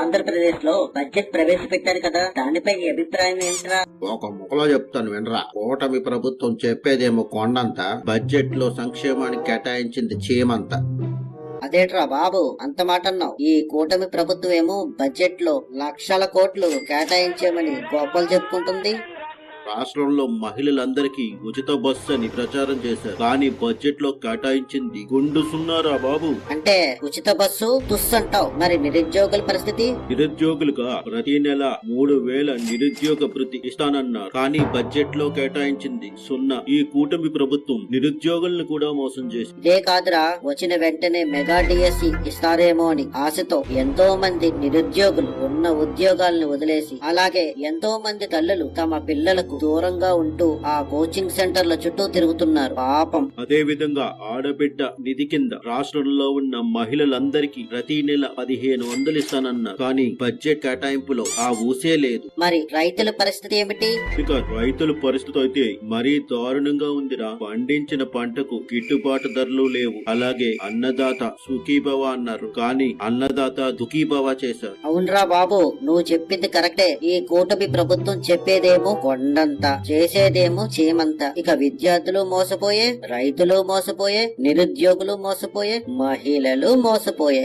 ఆంధ్రప్రదేశ్లో బడ్జెట్ ప్రవేశపెట్టారు కదా దానిపై అభిప్రాయం ఏంట్రా? ఒక ముఖలో చెప్తాను వినరా. కూటమి ప్రభుత్వం చెప్పేదేమో కొండంత బడ్జెట్లో సంక్షేమానికి కేటాయించింది చీమంత. అదేట్రా బాబు అంత మాట అన్నావు. ఈ కూటమి ప్రభుత్వం ఏమో బడ్జెట్లో లక్షల కోట్లు కేటాయించామని గొప్పలు చెప్పుకుంటుంది. రాష్ట్రంలో మహిళలందరికీ ఉచిత బస్సు అని ప్రచారం చేశారు. కానీ బడ్జెట్లో కేటాయించింది గుండు సున్నారా బాబు? అంటే ఉచిత బస్సు తుస్ అంటావు మరి నిరుద్యోగుల పరిస్థితి? నిరుద్యోగులుగా ప్రతి నెల మూడు వేల నిరుద్యోగ భృతి ఇస్తానన్నారు. కానీ బడ్జెట్లో కేటాయించింది సున్నా. ఈ కూటమి ప్రభుత్వం నిరుద్యోగులను కూడా మోసం చేసింది. ఇదే కాదురా వచ్చిన వెంటనే మెగా డిఎస్సి ఇస్తారేమో అని ఆశతో ఎంతో మంది నిరుద్యోగులు ఉన్న ఉద్యోగాలను వదిలేసి అలాగే ఎంతో మంది తల్లులు తమ పిల్లలకు దూరంగా ఉంటూ ఆ కోచింగ్ సెంటర్ల చుట్టూ తిరుగుతున్నారు. పాపం. అదే విధంగా ఆడబిడ్డ నిధి కింద రాష్ట్రంలో ఉన్న మహిళలందరికీ ప్రతి నెల పదిహేను వందలు ఇస్తానన్నారు. కానీ బడ్జెట్ కేటాయింపులో ఆ ఊసే లేదు. మరి రైతుల పరిస్థితి ఏమిటి? ఇక రైతుల పరిస్థితి అయితే మరీ దారుణంగా ఉందిరా. పండించిన పంటకు గిట్టుబాటు ధరలు లేవు. అలాగే అన్నదాత సుఖీభవ అన్నారు. కానీ అన్నదాత దుఃఖీభవ చేశారు. అవునరా బాబు నువ్వు చెప్పింది కరెక్టే. ఈ కూటమి ప్రభుత్వం చెప్పేదేమో కొండంత చేసేదేమో చీమంత. ఇక విద్యార్థులు మోసపోయే రైతులు మోసపోయే నిరుద్యోగులు మోసపోయే మహిళలు మోసపోయే.